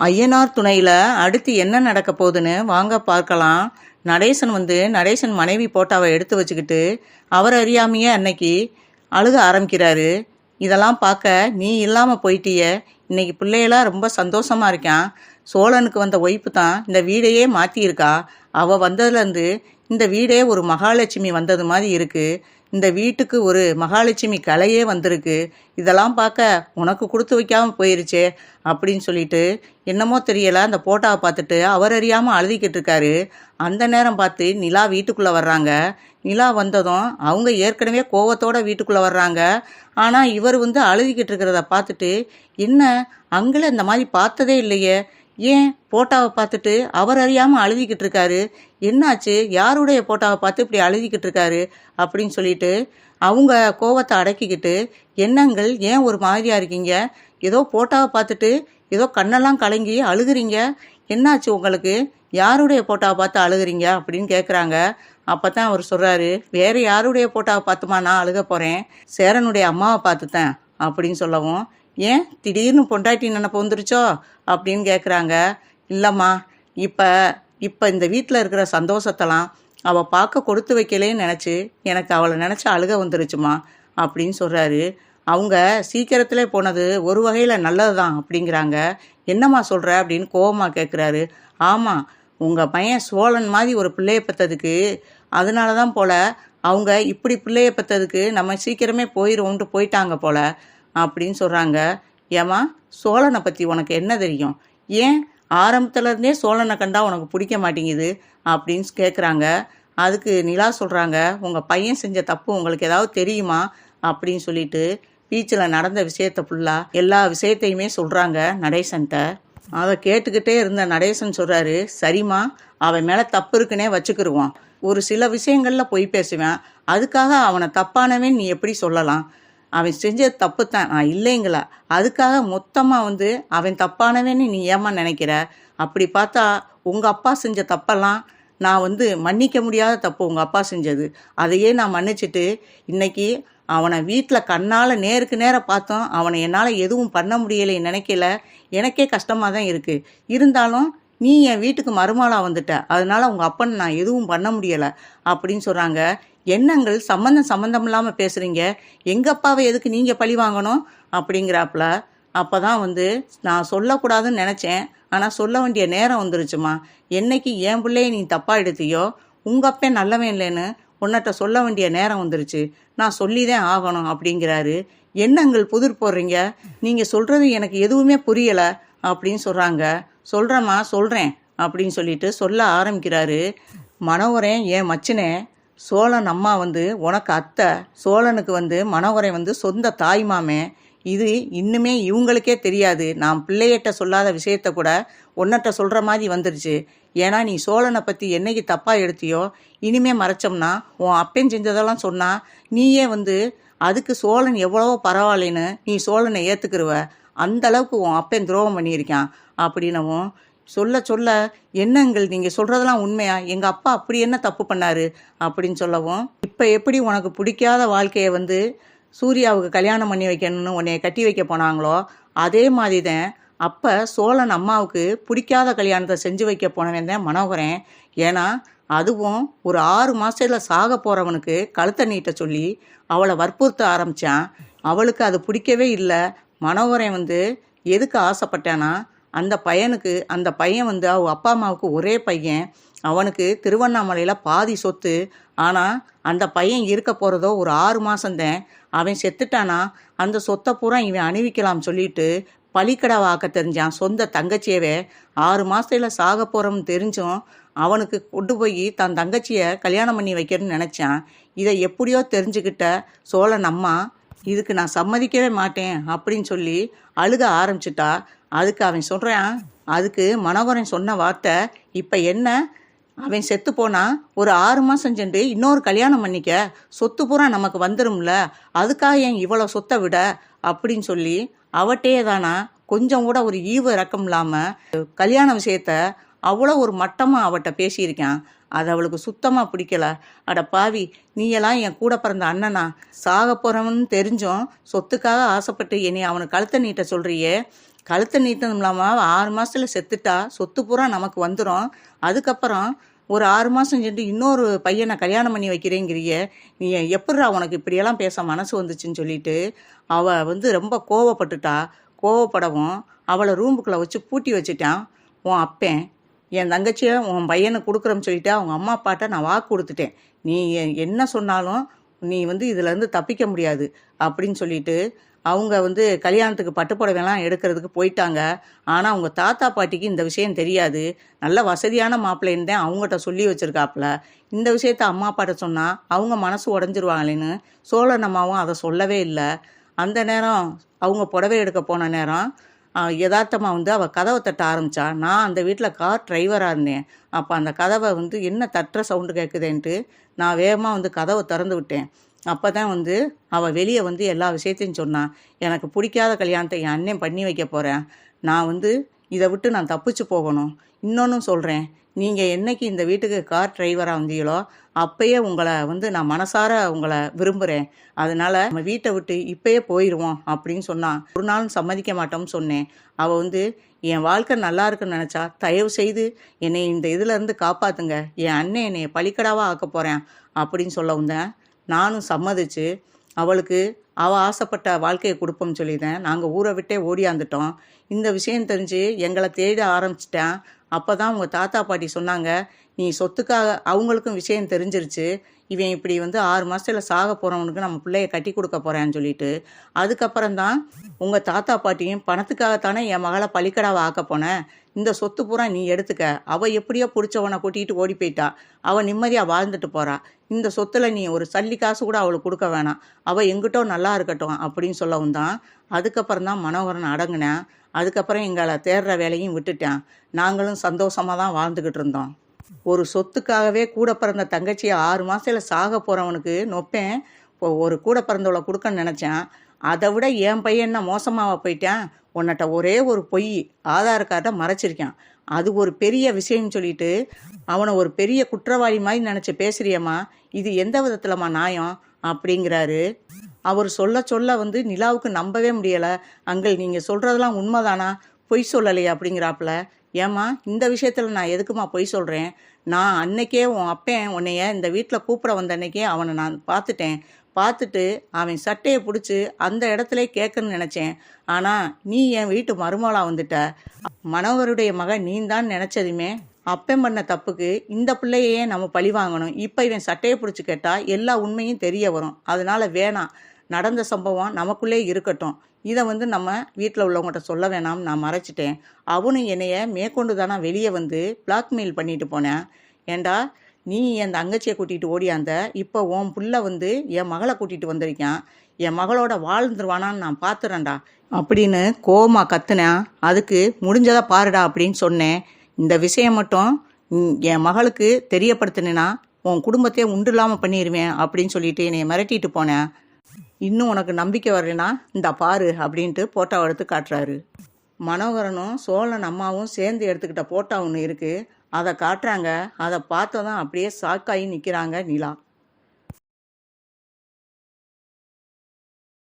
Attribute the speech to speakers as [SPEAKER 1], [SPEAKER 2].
[SPEAKER 1] ஐயனார் துணையில் அடுத்து என்ன நடக்க போகுதுன்னு வாங்க பார்க்கலாம். நடேசன் வந்து நடேசன் மனைவி போட்டாவை எடுத்து வச்சுக்கிட்டு அவர் அறியாமையே அன்னைக்கு அழுக ஆரம்பிக்கிறாரு. இதெல்லாம் பார்க்க நீ இல்லாமல் போயிட்டிய. இன்னைக்கு பிள்ளையெல்லாம் ரொம்ப சந்தோஷமா இருக்கான். சோழனுக்கு வந்த ஒய்ப்பு தான் இந்த வீடையே மாற்றியிருக்கா அவள் வந்ததுலேருந்து இந்த வீடே ஒரு மகாலட்சுமி வந்தது மாதிரி இருக்குது இந்த வீட்டுக்கு ஒரு மகாலட்சுமி கலையே வந்திருக்கு. இதெல்லாம் பார்க்க உனக்கு கொடுத்து வைக்காமல் போயிருச்சே அப்படின்னு சொல்லிட்டு என்னமோ தெரியல. அந்த போட்டாவை பார்த்துட்டு அவர் அறியாமல் அழுதிக்கிட்டு இருக்காரு. அந்த நேரம் பார்த்து நிலா வீட்டுக்குள்ளே வர்றாங்க. நிலா வந்ததும் அவங்க ஏற்கனவே கோவத்தோட வீட்டுக்குள்ளே வர்றாங்க. ஆனால் இவர் வந்து அழுதிக்கிட்டு இருக்கிறத பார்த்துட்டு என்ன? அங்கே இந்த மாதிரி பார்த்ததே இல்லையே. ஏன் போட்டாவை பார்த்துட்டு அவர் அறியாமல் அழுதிக்கிட்டு இருக்காரு? என்னாச்சு? யாருடைய போட்டாவை பார்த்து இப்படி அழுதிக்கிட்டு இருக்காரு? அப்படின்னு சொல்லிட்டு அவங்க கோவத்தை அடக்கிக்கிட்டு என்னங்கள்? ஏன் ஒரு மாதிரியாக இருக்கீங்க? ஏதோ போட்டாவை பார்த்துட்டு ஏதோ கண்ணெல்லாம் கலங்கி அழுகுறீங்க. என்னாச்சு உங்களுக்கு? யாருடைய போட்டாவை பார்த்து அழுகுறீங்க? அப்படின்னு கேட்குறாங்க அப்போ தான் அவர் சொல்கிறாரு வேறு யாருடைய போட்டாவை பார்த்துமா? நான் அழுக போகிறேன் சேரனுடைய அம்மாவை பார்த்துட்டேன். அப்படின்னு சொல்லவும் ஏன் திடீர்னு பொண்டாட்டி நினப்பு வந்துருச்சோ அப்படின்னு கேட்குறாங்க இல்லைம்மா இப்போ இப்போ இந்த வீட்டில் இருக்கிற சந்தோஷத்தெல்லாம் அவள் பார்க்க கொடுத்து வைக்கலேன்னு நினச்சி எனக்கு அவளை நினச்சி அழுக வந்துருச்சுமா அப்படின்னு சொல்கிறாரு அவங்க சீக்கிரத்தில் போனது ஒரு வகையில் நல்லது தான் அப்படிங்கிறாங்க. என்னம்மா சொல்கிற அப்படின்னு கோவமாக கேட்குறாரு ஆமாம் உங்கள் பையன் சோழன் மாதிரி ஒரு பிள்ளையை பெற்றதுக்கு அதனால தான் போல் அவங்க இப்படி பிள்ளையை பெற்றதுக்கு நம்ம சீக்கிரமே போயிடுவோன்ட்டு போயிட்டாங்க போல். அப்படின்னு சொல்கிறாங்க ஏம்மா சோழனை பற்றி உனக்கு என்ன தெரியும்? ஏன் ஆரம்பத்துலேருந்தே சோழனை கண்டா உனக்கு பிடிக்க மாட்டேங்குது? அப்படின்னு கேட்குறாங்க அதுக்கு நிலா சொல்கிறாங்க உங்கள் பையன் செஞ்ச தப்பு உங்களுக்கு ஏதாவது தெரியுமா? அப்படின்னு சொல்லிட்டு பீச்சில் நடந்த விஷயத்த ஃபுல்லாக எல்லா விஷயத்தையுமே சொல்கிறாங்க நடேசன்கிட்ட அதை கேட்டுக்கிட்டே இருந்த நடேசன் சொல்கிறாரு சரிம்மா அவன் மேலே தப்பு இருக்குன்னே வச்சுக்கிருவான். ஒரு சில விஷயங்களில் பொய் பேசுவேன். அதுக்காக அவனை தப்பானவன் நீ எப்படி சொல்லலாம்? அவன் செஞ்சது தப்பு தான். நான் இல்லைங்களா. அதுக்காக மொத்தமாக வந்து அவன் தப்பானவன்னு நீ ஏமா நினைக்கிற? அப்படி பார்த்தா உங்கள் அப்பா செஞ்ச தப்பெல்லாம் நான் வந்து மன்னிக்க முடியாத தப்பு உங்கள் அப்பா செஞ்சது. அதையே நான் மன்னிச்சிட்டு இன்னைக்கு அவனை வீட்டில் கண்ணால் நேருக்கு நேரம் பார்த்தோம். அவனை என்னால் எதுவும் பண்ண முடியலை நினைக்கல. எனக்கே கஷ்டமாக தான் இருக்குது இருந்தாலும் நீ என் வீட்டுக்கு மறுமாளாக வந்துட்ட. அதனால உங்கள் அப்பன் நான் எதுவும் பண்ண முடியலை. அப்படின்னு சொல்கிறாங்க எண்ணங்கள் சம்மந்தம் சம்மந்தம் இல்லாமல் பேசுகிறீங்க எங்கள் அப்பாவை எதுக்கு நீங்கள் பழி வாங்கணும்? அப்படிங்கிறாப்புல அப்போ தான் வந்து நான் சொல்லக்கூடாதுன்னு நினச்சேன். ஆனால் சொல்ல வேண்டிய நேரம் வந்துருச்சுமா. என்னைக்கு என் பிள்ளைய நீ தப்பாக எடுத்தியோ உங்கள் அப்பே நல்லவன் இல்லைன்னு உன்னட்ட சொல்ல வேண்டிய நேரம் வந்துருச்சு. நான் சொல்லி தான் ஆகணும் அப்படிங்கிறாரு. எண்ணங்கள் புதிர் போடுறீங்க? நீங்கள் சொல்கிறது எனக்கு எதுவுமே புரியலை அப்படின்னு சொல்கிறாங்க சொல்கிறேம்மா சொல்கிறேன் அப்படின்னு சொல்லிட்டு சொல்ல ஆரம்பிக்கிறாரு. மனோகரன் என் மச்சினே சோழன் அம்மா வந்து உனக்கு அத்தை சோழனுக்கு வந்து மனோகரை வந்து சொந்த தாய் மாமே. இது இன்னுமே இவங்களுக்கே தெரியாது. நான் பிள்ளையிட்ட சொல்லாத விஷயத்த கூட உன்னட்ட சொல்கிற மாதிரி வந்துருச்சு. ஏன்னா நீ சோழனை பற்றி என்னைக்கு தப்பாக எடுத்தியோ இனிமே மறைச்சோம்னா உன் அப்பன் செஞ்சதெல்லாம் சொன்னால் நீயே வந்து அதுக்கு சோழன் எவ்வளவோ பரவாயில்லைன்னு நீ சோழனை ஏற்றுக்கிருவ அந்த அளவுக்கு உன் அப்பன் துரோகம் பண்ணியிருக்கான். அப்படின்னவும் சொல்ல சொல்ல என்னங்கள் நீங்கள் சொல்கிறதெல்லாம் உண்மையா? எங்கள் அப்பா அப்படி என்ன தப்பு பண்ணாரு? அப்படின்னு சொல்லவும் இப்போ எப்படி உனக்கு பிடிக்காத வாழ்க்கையை வந்து சூர்யாவுக்கு கல்யாணம் பண்ணி வைக்கணும்னு உன்னைய கட்டி வைக்க போனாங்களோ அதே மாதிரி தான் அப்போ சோழன் அம்மாவுக்கு பிடிக்காத கல்யாணத்தை செஞ்சு வைக்க போனவன் தான் மனோகரன். ஏன்னா அதுவும் ஒரு ஆறு மாதத்தில் சாக போகிறவனுக்கு கழுத்தை நீட்ட சொல்லி அவளை வற்புறுத்த ஆரம்பித்தான் அவளுக்கு அது பிடிக்கவே இல்லை. மனோகரன் வந்து எதுக்கு ஆசைப்பட்டானா? அந்த பையனுக்கு அந்த பையன் வந்து அவ அப்பா அம்மாவுக்கு ஒரே பையன். அவனுக்கு திருவண்ணாமலையில் பாதி சொத்து. ஆனால் அந்த பையன் இருக்க போகிறதோ ஒரு ஆறு மாதந்தேன் அவன் செத்துட்டானா? அந்த சொத்தை பூரா இவன் அணிவிக்கலாம் சொல்லிட்டு பலிக்கடை வாக்க தெரிஞ்சான். சொந்த தங்கச்சியவே ஆறு மாதத்தில் சாக போகிறோம்னு தெரிஞ்சும் அவனுக்கு கொண்டு போய் தன் தங்கச்சியை கல்யாணம் பண்ணி வைக்கிறேன்னு நினச்சான். இதை எப்படியோ தெரிஞ்சுக்கிட்ட சோழன் அம்மா இதுக்கு நான் சம்மதிக்கவே மாட்டேன் அப்படின்னு சொல்லி அழுக ஆரம்பிச்சிட்டா. அதுக்கு அவன் சொல்கிறான் அதுக்கு மனோகரன் சொன்ன வார்த்தை இப்போ என்ன? அவன் செத்து போனா ஒரு ஆறு மாதம் சென்று இன்னொரு கல்யாணம் பண்ணிக்க. சொத்து பூரா நமக்கு வந்துடும்ல அதுக்காக ஏன் இவ்வளோ சொத்தை விட? அப்படின்னு சொல்லி அவட்டே தானா கொஞ்சம் கூட ஒரு ஈவு இறக்கம் இல்லாமல் கல்யாண விஷயத்த அவ்வளோ ஒரு மட்டமாக அவட்ட பேசியிருக்கான். அது அவளுக்கு சுத்தமாக பிடிக்கல. அட பாவி நீயெல்லாம் என் கூட பிறந்த அண்ணனா? சாக போகிறவன்னு தெரிஞ்சும் சொத்துக்காக ஆசைப்பட்டு என்னை அவனுக்கு கழுத்தை நீட்ட சொல்கிறியே கழுத்தை நீட்டதும் இல்லாமல் ஆறு மாதத்தில் செத்துட்டா. சொத்து பூரா நமக்கு வந்துடும் அதுக்கப்புறம் ஒரு ஆறு மாதம் சென்று இன்னொரு பையனை கல்யாணம் பண்ணி வைக்கிறேங்கிறிய. நீ எப்படிடா உனக்கு இப்படியெல்லாம் பேச மனசு வந்துச்சுன்னு சொல்லிட்டு அவள் வந்து ரொம்ப கோவப்பட்டுட்டா. கோவப்படவும் அவளை ரூமுக்குள்ளே வச்சு பூட்டி வச்சுட்டான். உன் அப்பேன் என் தங்கச்சியை உன் பையனை கொடுக்குறேன்னு சொல்லிட்டு அவங்க அம்மா அப்பாட்ட நான் வாக்கு கொடுத்துட்டேன். நீ என்ன சொன்னாலும் நீ வந்து இதுலேருந்து தப்பிக்க முடியாது அப்படின்னு சொல்லிட்டு அவங்க வந்து கல்யாணத்துக்கு பட்டுப்புடவைலாம் எடுக்கிறதுக்கு போயிட்டாங்க. ஆனால் அவங்க தாத்தா பாட்டிக்கு இந்த விஷயம் தெரியாது. நல்ல வசதியான மாப்பிள்ளைன்னு தான் அவங்ககிட்ட சொல்லி வச்சுருக்காப்புல. இந்த விஷயத்த அம்மா அப்பாட்ட சொன்னால் அவங்க மனசு உடஞ்சிருவாங்களேன்னு சோழன் அம்மாவும் அதை சொல்லவே இல்லை. அந்த நேரம் அவங்க புடவை எடுக்க போன நேரம் யதார்த்தமாக வந்து அவள் கதவை தட்ட ஆரம்பித்தா நான் அந்த வீட்டில் கார் டிரைவராக இருந்தேன். அப்போ அந்த கதவை வந்து என்ன தட்டுற சவுண்டு கேட்குதேன்ட்டு நான் வேகமாக வந்து கதவை திறந்து விட்டேன். அப்போ தான் வந்து அவள் வெளியே வந்து எல்லா விஷயத்தையும் சொன்னான் எனக்கு பிடிக்காத கல்யாணத்தை என் அண்ணன் பண்ணி வைக்க போகிறேன் நான் வந்து இதை விட்டு நான் தப்பிச்சு போகணும். இன்னொன்றும் சொல்கிறேன் நீங்கள் என்னைக்கு இந்த வீட்டுக்கு கார் டிரைவராக வந்தீங்களோ அப்பயே உங்களை வந்து நான் மனசார உங்களை விரும்புகிறேன் அதனால நம்ம வீட்டை விட்டு இப்பயே போயிடுவோம் அப்படின்னு சொன்னான் ஒரு நாளும் சம்மதிக்க மாட்டோம்னு சொன்னேன். அவள் வந்து என் வாழ்க்கை நல்லா இருக்குன்னு நினச்சா தயவு செய்து என்னை இந்த இதுலேருந்து காப்பாற்றுங்க என் அண்ணன் என்னை பலிக்கடாவாக ஆக்க போகிறேன் அப்படின்னு சொல்ல வந்தேன். நானும் சம்மதிச்சு அவளுக்கு அவள் ஆசைப்பட்ட வாழ்க்கையை கொடுப்போம்னு சொல்லியிருந்தேன் நாங்கள் ஊரை விட்டே ஓடியாந்துட்டோம் இந்த விஷயம் தெரிஞ்சு எங்களை தேட ஆரம்பிச்சிட்டேன். அப்போ தான் உங்கள் தாத்தா பாட்டி சொன்னாங்க நீ சொத்துக்காக அவங்களுக்கும் விஷயம் தெரிஞ்சிருச்சு. இவன் இப்படி வந்து ஆறு மாதத்தில் சாக போகிறவனுக்கு நம்ம பிள்ளைய கட்டி கொடுக்க போகிறேன்னு சொல்லிட்டு அதுக்கப்புறம் தான் உங்கள் தாத்தா பாட்டியும் பணத்துக்காகத்தானே என் மகளை பள்ளிக்கடாவை ஆக்க போனேன். இந்த சொத்து பூரா நீ எடுத்துக்க. அவள் எப்படியோ பிடிச்சவனை கூட்டிகிட்டு ஓடி போயிட்டா. அவள் நிம்மதியாக வாழ்ந்துட்டு போறா. இந்த சொத்துல நீ ஒரு சல்லி காசு கூட அவளுக்கு கொடுக்க வேணாம். அவள் எங்கிட்டோ நல்லா இருக்கட்டும் அப்படின்னு சொல்லவும் தான் அதுக்கப்புறம் தான் மனோகரன் அடங்கினேன். அதுக்கப்புறம் எங்களை தேடுற வேலையும் விட்டுட்டேன். நாங்களும் சந்தோஷமாக தான் வாழ்ந்துக்கிட்டு இருந்தோம். ஒரு சொத்துக்காகவே கூட பிறந்த தங்கச்சியை ஆறு மாதத்தில் சாக போகிறவனுக்கு நொப்பேன். இப்போ ஒரு கூட பிறந்தவளை கொடுக்கன்னு நினச்சேன். அதை விட என் பையன் என்ன மோசமாக போயிட்டான்? உன்னட்ட ஒரே ஒரு பொய் ஆதார் கார்டை மறைச்சிருக்கான். அது ஒரு பெரிய விஷயம்னு சொல்லிட்டு அவனை ஒரு பெரிய குற்றவாளி மாதிரி நினச்சி பேசுறியம்மா. இது எந்த விதத்துலம்மா நியாயம்? அப்படிங்கிறாரு. அவர் சொல்ல சொல்ல வந்து நிலாவுக்கு நம்பவே முடியலை. அங்கிள் நீங்கள் சொல்கிறதெல்லாம் உண்மைதானா? பொய் சொல்லலையே அப்படிங்கிறாப்புல. ஏம்மா இந்த விஷயத்தில் நான் எதுக்குமா பொய் சொல்கிறேன் நான் அன்னைக்கே உன் அப்பேன் உன்னைய இந்த வீட்டில் கூப்பிட வந்த அன்னைக்கே அவனை நான் பார்த்துட்டேன். பார்த்துட்டு அவன் சட்டையை பிடிச்சி அந்த இடத்துல கேட்கணும்னு நினச்சேன். ஆனால் நீ என் வீட்டு மருமகளாக வந்துட்ட. மனோகருடைய மகன் நீ தான் நினச்சதுமே அப்பன் பண்ண தப்புக்கு இந்த பிள்ளையே நம்ம பழி வாங்கணும். இப்போ இவன் சட்டையை பிடிச்சி கேட்டால் எல்லா உண்மையும் தெரிய வரும். அதனால வேணாம். நடந்த சம்பவம் நமக்குள்ளே இருக்கட்டும். இதை வந்து நம்ம வீட்டில் உள்ளவங்ககிட்ட சொல்ல வேணாம் நான் மறைச்சிட்டேன். அவனும் என்னைய மேற்கொண்டு தானே வெளியே வந்து பிளாக்மெயில் பண்ணிட்டு போனேன். ஏண்டா நீ என் தங்கச்சியை கூட்டிகிட்டு ஓடியாந்த இப்போ உன் புள்ள வந்து என் மகளை கூட்டிகிட்டு வந்திருக்கான். என் மகளோட வாழ்ந்துருவானான்னு நான் பார்த்துறேன்டா அப்படின்னு கோமா கத்துனேன் அதுக்கு முடிஞ்சதை பாருடா அப்படின்னு சொன்னேன். இந்த விஷயம் மட்டும் என் மகளுக்கு தெரியப்படுத்தினா உன் குடும்பத்தையே உண்டு இல்லாமல் பண்ணிடுவேன் அப்படின்னு சொல்லிட்டு என்னை மிரட்டிட்டு போனேன் இன்னும் உனக்கு நம்பிக்கை வரலனா இந்த பாரு அப்படின்ட்டு போட்டோ எடுத்து காட்டுறாரு. மனோகரனும் சோழன் அம்மாவும் சேர்ந்து எடுத்துக்கிட்ட போட்டோ ஒன்று இருக்குது அதை காட்டுறாங்க. அதை பார்த்ததும் அப்படியே ஷாக்காகி நிற்கிறாங்க நிலா.